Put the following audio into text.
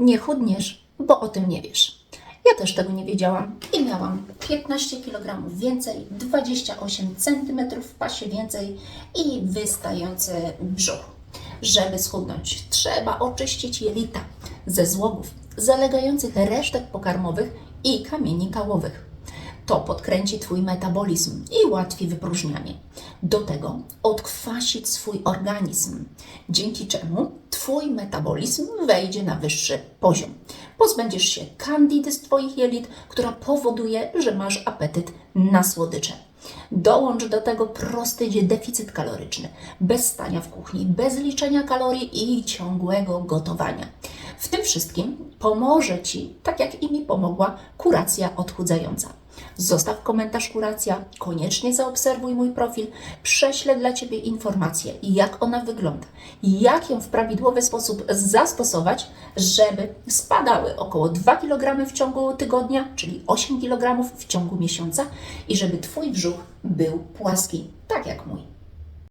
nie chudniesz, bo o tym nie wiesz. Ja też tego nie wiedziałam i miałam 15 kg więcej, 28 cm w pasie więcej i wystający brzuch. Żeby schudnąć, trzeba oczyścić jelita ze złogów, zalegających resztek pokarmowych i kamieni kałowych. To podkręci Twój metabolizm i ułatwi wypróżnianie. Do tego odkwasić swój organizm, dzięki czemu Twój metabolizm wejdzie na wyższy poziom. Pozbędziesz się kandidy z Twoich jelit, która powoduje, że masz apetyt na słodycze. Dołącz do tego prosty deficyt kaloryczny, bez stania w kuchni, bez liczenia kalorii i ciągłego gotowania. W tym wszystkim pomoże Ci, tak jak i mi pomogła, kuracja odchudzająca. Zostaw komentarz kuracja, koniecznie zaobserwuj mój profil, prześlę dla Ciebie informacje, jak ona wygląda, jak ją w prawidłowy sposób zastosować, żeby spadały około 2 kg w ciągu tygodnia, czyli 8 kg w ciągu miesiąca i żeby Twój brzuch był płaski, tak jak mój.